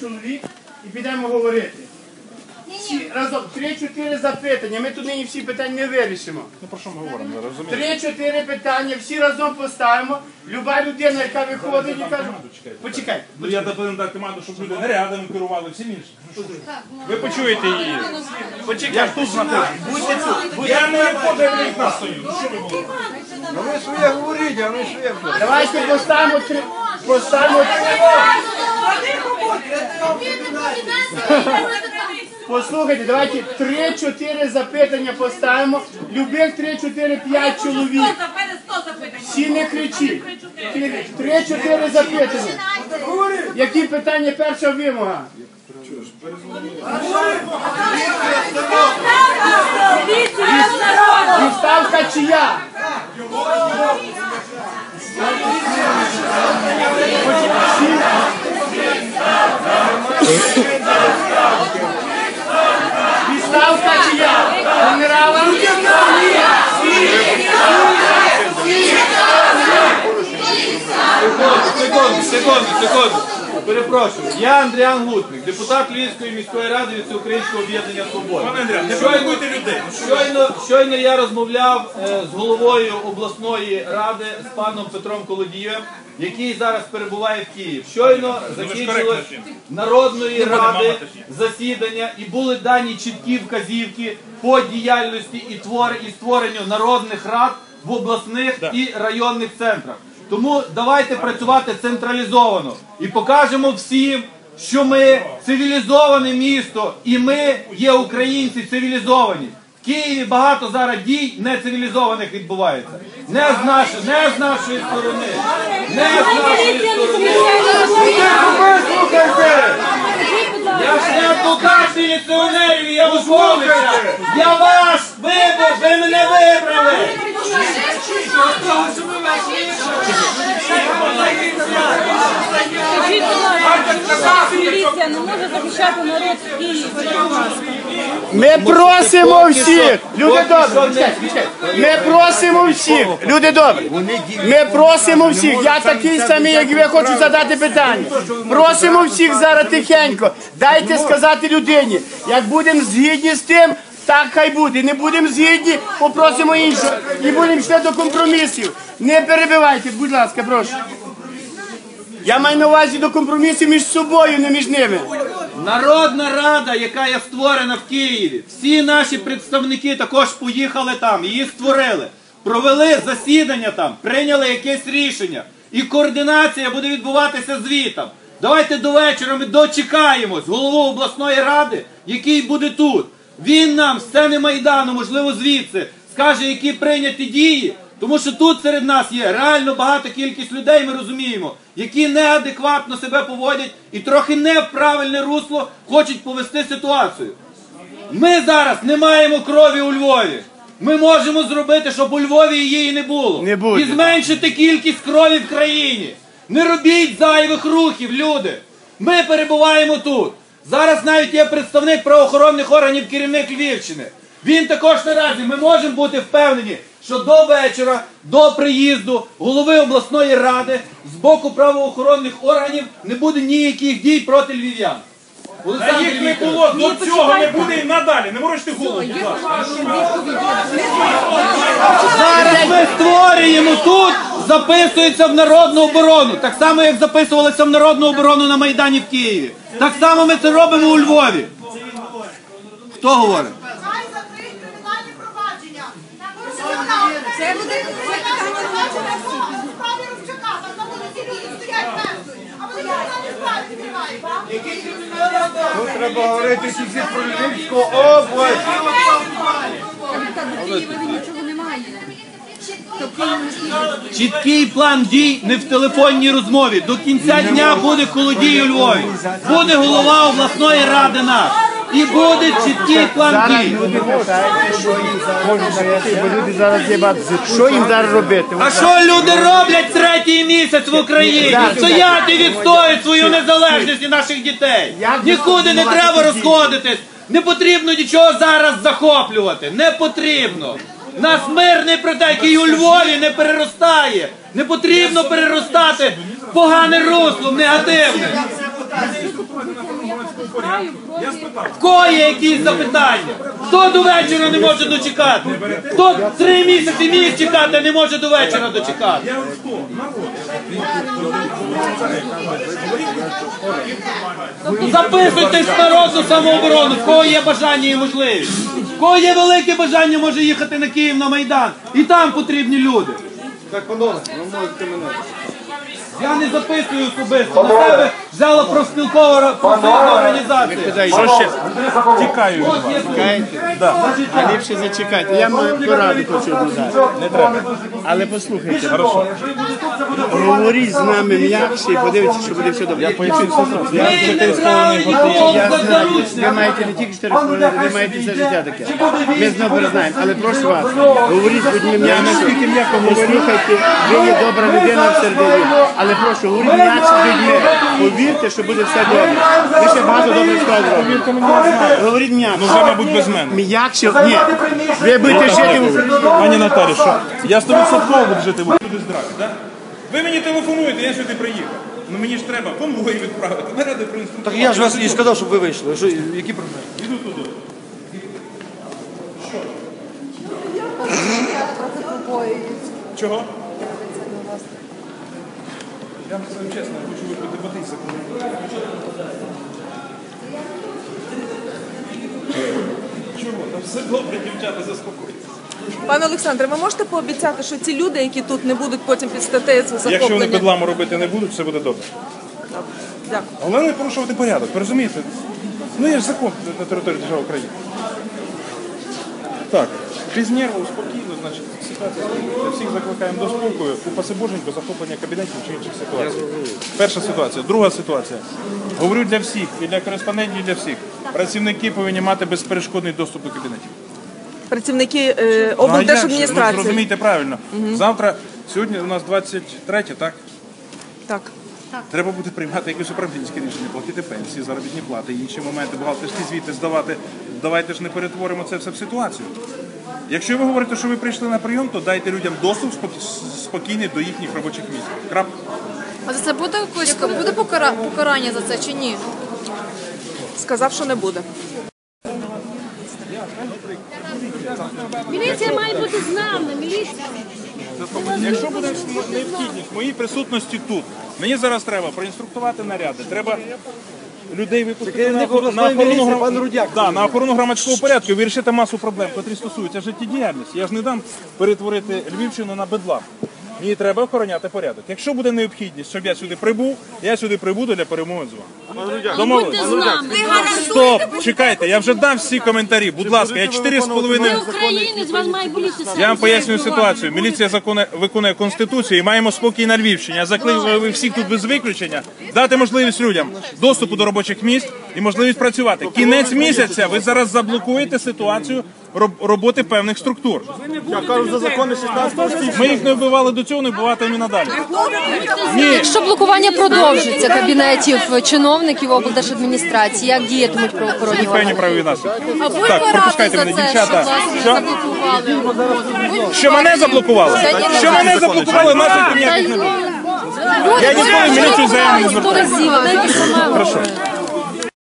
чоловік і підемо говорити. Всі разом три-чотири запитання. Ми тут нині всі питання не вирішимо. Ну про що ми говоримо зараз, розумієте? Три-чотири питання, всі разом поставимо. Люба людина, яка виходить і каже, почекай. Ну я повинен дати команду, щоб люди нарядами керували, всім іншим. Ну? Ви почуєте її. Почекай. Я ж тут знаходжусь. Будьте тут. Я не виходжу, я від нас стою. Ну що ви будете? Ну ви своє говоріть, а ми своє. Давайте поставимо три. Поставимо Послухайте, давайте три-чотири запитання поставимо. Любих три-чотири-п'ять чоловік. Всі не кричіть. Всі не кричіть. Три-чотири запитання. Які питання перша вимога? Перепрошую. Я Андріан Гутник, депутат Львівської міської ради від Всеукраїнського об'єднання «Свобода». Пане Андрій, не провокуйте людей. Ну? Щойно, щойно я розмовляв е, з головою обласної ради з паном Петром Колодієм, який зараз перебуває в Києві. Щойно закінчилось. Народної ради засідання і були дані чіткі вказівки по діяльності і твор і створенню народних рад в обласних і районних центрах. Тому давайте працювати централізовано і покажемо всім, що ми цивілізоване місто, і ми є українці цивілізовані. В Києві багато зараз дій нецивілізованих відбувається. Не з нашої, не з нашої сторони. Не з нашої сторони. Я ж не адвокат міліціонерів, я Януковича. Я ваш вибор, ви мене вибрали. Ми просимо всіх, люди добрі, ми просимо всіх, люди добрі, ми просимо всіх, я такий самий, як ви, хочу задати питання. Просимо всіх зараз тихенько, дайте сказати людині, як будемо згідні з тим, так хай буде, не будемо згідні, попросимо іншого і будемо йти до компромісів. Не перебивайте, будь ласка, прошу. Я маю на увазі до компромісів між собою, не між ними. Народна рада, яка є створена в Києві, всі наші представники також поїхали там, її створили, провели засідання там, прийняли якесь рішення. І координація буде відбуватися звітом. Давайте до вечора ми дочекаємось голову обласної ради, який буде тут. Він нам з сцени Майдану, можливо, звідси, скаже, які прийняті дії. Тому що тут серед нас є реально багата кількість людей, ми розуміємо, які неадекватно себе поводять і трохи не в правильне русло хочуть повести ситуацію. Ми зараз не маємо крові у Львові. Ми можемо зробити, щоб у Львові її не було. Не буде. І зменшити кількість крові в країні. Не робіть зайвих рухів, люди. Ми перебуваємо тут. Зараз навіть є представник правоохоронних органів, керівник Львівщини. Він також наразі. Ми можемо бути впевнені, що до вечора, до приїзду голови обласної ради з боку правоохоронних органів не буде ніяких дій проти львів'ян. А Олександр їх не було, до цього не буде і надалі. Не морочте голову, будь ласка. Зараз ми створюємо тут, записується в народну оборону. Так само, як записувалися в народну оборону на Майдані в Києві. Так само ми це робимо у Львові. Хто говорить? Хай закриють кримінальні провадження. Це буде провадження по справі Рубчака. Там на вулиці люди стоять мертві. А вони кримінальні справи відкривають. Тут треба говорити тільки про Львівську область. Нічого. Чіткий план дій не в телефонній розмові. До кінця дня буде колодій у Львові. Буде голова обласної ради наш. І буде чіткий план дій. що їм зараз робити? А що люди роблять третій місяць в Україні? Стоять і свою незалежність і наших дітей. Нікуди не треба розходитись. Не потрібно нічого зараз захоплювати. Не потрібно. Нас мирний проте, який у Львові не переростає. Не потрібно переростати погане русло, негативне. В кого є якісь запитання? Хто до вечора не може дочекати? Хто три місяці міг чекати, не може до вечора дочекати? Записуйтесь в народну самооборону, в кого є бажання і можливість. Кого є велике бажання, може їхати на Київ на Майдан. І там потрібні люди. Так, панове, ви можете мене. Я не записую особисто. На себе взяла профспілкова профспілкова організація. Що ще? Тікаю. А ліпше зачекайте. Я маю пораду хочу. Не треба. Але послухайте. Говоріть з нами м'якше і подивіться, що буде все добре. Я поясню все Ми не брали нікого Я знаю, ви маєте не тільки 4 хвилини, ви маєте все життя таке. Ми знову знаємо, але прошу вас, говоріть з людьми м'якше. Наскільки м'яко послухайте, ви є добра людина всередині, але прошу, говоріть м'якше з людьми. Повірте, що буде все добре. Ви ще багато добрих справ зробите. Говоріть м'якше. Ну вже, мабуть, без мене. М'якше, ні. Ви будете жити в Пані Наталі, що? Я 100% буду жити в люди здраві, так? Ви мені телефонуєте, я сюди приїхав. Ну мені ж треба конвої відправити. Наради про Так я ж вас і сказав, щоб ви вийшли. Що, які проблеми? Іду туди. Чого? Я вам скажу чесно, я хочу випити води за Там все добре, дівчата, заспокойтесь. Пане Олександре, ви можете пообіцяти, що ці люди, які тут не будуть потім під статтею захоплення? Якщо вони підламу робити не будуть, все буде добре. Дякую. Але не порушувати порядок, ви розумієте? Ну є ж закон на території держави України. Так, без нервів, спокійно, значить, ситуація спокійна. Всіх закликаємо до спокою, упаси боженько, захоплення кабінетів чи інших ситуацій. Перша ситуація. Друга ситуація. Говорю для всіх, і для кореспондентів, і для всіх. Працівники повинні мати безперешкодний доступ до кабінетів. Працівники е, Ну, а як же? Ну, облдержадміністрації. зрозумійте правильно. Завтра, сьогодні у нас 23, так? так. Треба буде приймати якісь управлінські рішення, платити пенсії, заробітні плати, інші моменти, бухгалтерські звіти здавати. Давайте ж не перетворимо це все в ситуацію. Якщо ви говорите, що ви прийшли на прийом, то дайте людям доступ спокі- спокійний до їхніх робочих місць. Крапка. А за це буде якось буде покара- покарання за це чи ні? Сказав, що не буде. Міліція має бути з нами, міліція. Якщо буде необхідність моїй присутності тут, мені зараз треба проінструктувати наряди, треба людей випустити на, охорону. Да, на охорону громадського порядку і вирішити масу проблем, котрі стосуються життєдіяльності. Я ж не дам перетворити Львівщину на бедлам. Мені треба охороняти порядок. Якщо буде необхідність, щоб я сюди прибув, я сюди прибуду для перемови з вами. Домовились? З. Стоп, чекайте, я вже дав всі коментарі. Будь ласка, я 4,5... Ви українець, вас має боліти. Я вам пояснюю ситуацію. Міліція закони, виконує конституцію і маємо спокій на Львівщині. Я закликаю всіх тут без виключення дати можливість людям доступу до робочих місць і можливість працювати. Кінець місяця ви зараз заблокуєте ситуацію роботи певних структур. Я кажу за закони 16 Ми їх не вбивали до цього, не вбиватимемо і надалі. Ні, Якщо блокування продовжиться кабінетів чиновників облдержадміністрації, як діятимуть правоохоронні органи? правові наслідки. Так, пропускайте мене, дівчата. що Що? заблокували? Що мене заблокували? Що мене заблокували? Наслідків ніяких не було. Я ніколи міліцію заяву не звертаю. Хорошо.